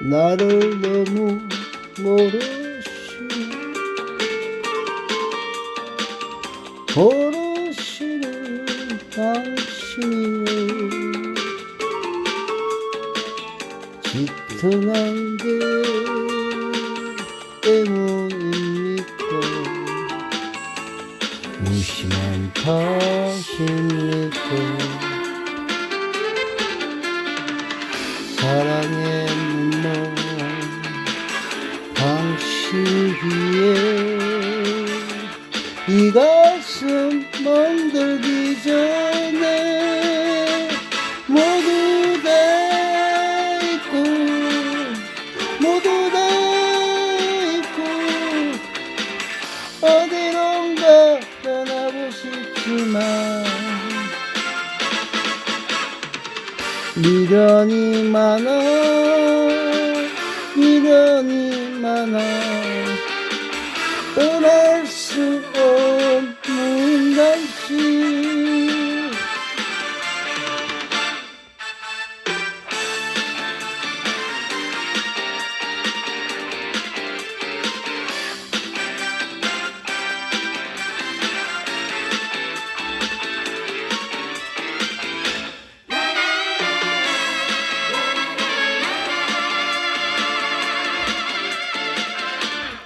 나를 너무 모르시네 모르시는 당신이요 지탱한 게 때문입니까 무심한 탓입니까? 사랑의 눈물 당시기에 이 가슴 멍들기 전에 모두 다 잊고 모두 다 잊고 어디론가 떠나고 싶지만 미련이 많아 미련이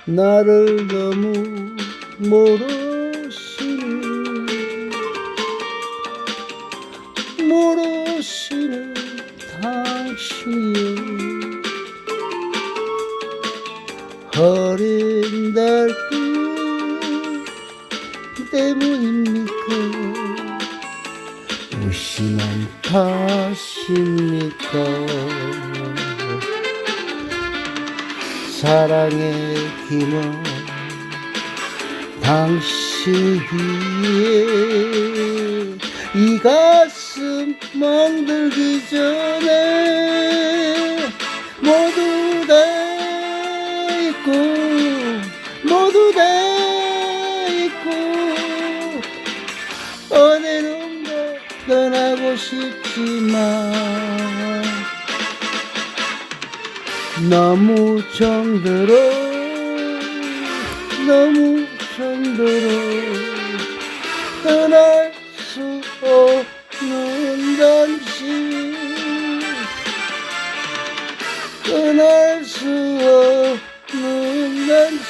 나를 너무 모르시는 모르시는 당신이요 어린 달빛 때문입니까? 무심한 탓입니까 사랑의 힘은 당시기에 이 가슴 멍들기 전에 모두 다 잊고 모두 다 잊고 어디론가 떠나고 싶지만 너무 정들어. 너무 정들어. 떠날 수 없는 당신. 떠날 수 없는 당신